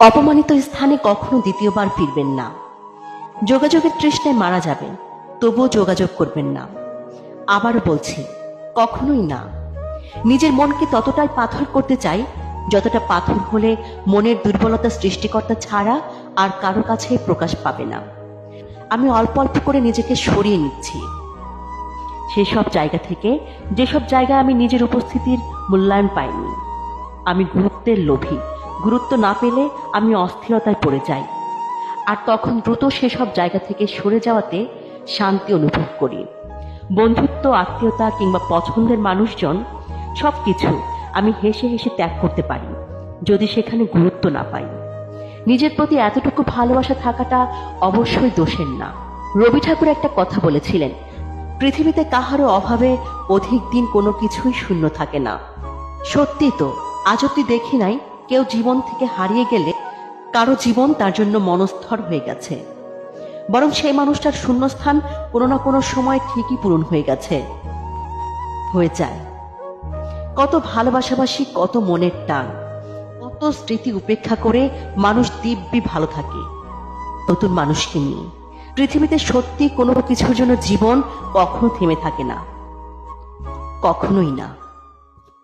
অপমানিত স্থানে কখনো দ্বিতীয়বার ফিরবেন না। যোগাযোগের তৃষ্ণায় মারা যাবেন, তবুও যোগাযোগ করবেন না। আবার বলছি, কখনোই না। নিজের মনকে ততটাই পাথর করতে চাই, যতটা পাথর হলে মনের দুর্বলতা সৃষ্টিকর্তা ছাড়া আর কারও কাছে প্রকাশ পাবে না। আমি অল্প অল্প করে নিজেকে সরিয়ে নিচ্ছি। সেসব জায়গা থেকে, যেসব জায়গায় আমি নিজের উপস্থিতির মূল্যায়ন পাইনি, আমি গুরুত্বের লোভী। গুরুত্ব না পেলে আমি অস্থিরতায় পড়ে যাই। আর তখন দ্রুত সেসব জায়গা থেকে সরে যাওয়াতে শান্তি অনুভব করি। বন্ধুত্ব, আত্মীয়তা কিংবা পছন্দের মানুষজন সব কিছু আমি হেসে হেসে ত্যাগ করতে পারি, যদি সেখানে গুরুত্ব না পাই। নিজের প্রতি এতটুকু ভালোবাসা থাকাটা অবশ্যই দোষের না। রবি ঠাকুর একটা কথা বলেছিলেন, পৃথিবীতে কাহারও অভাবে অধিক দিন কোনো কিছুই শূন্য থাকে না। সত্যি তো, আজ অব্দি দেখি নাই কেউ জীবন থেকে হারিয়ে গেলে কারও জীবন তার জন্য মনস্থর হয়ে গেছে। বরং সেই মানুষটার শূন্যস্থান কোনো না কোনো সময় ঠিকই পূরণ হয়ে গেছে, হয়ে যায়। কত ভালোবাসাবাসি কত মনের টান। কত স্মৃতি উপেক্ষা করে মানুষ দিব্যি ভালো থাকে। নতুন মানুষকে নিয়ে। পৃথিবীতে সত্যি কোনো কিছুর জন্য জীবন কখনো থেমে থাকে না। কখনোই না।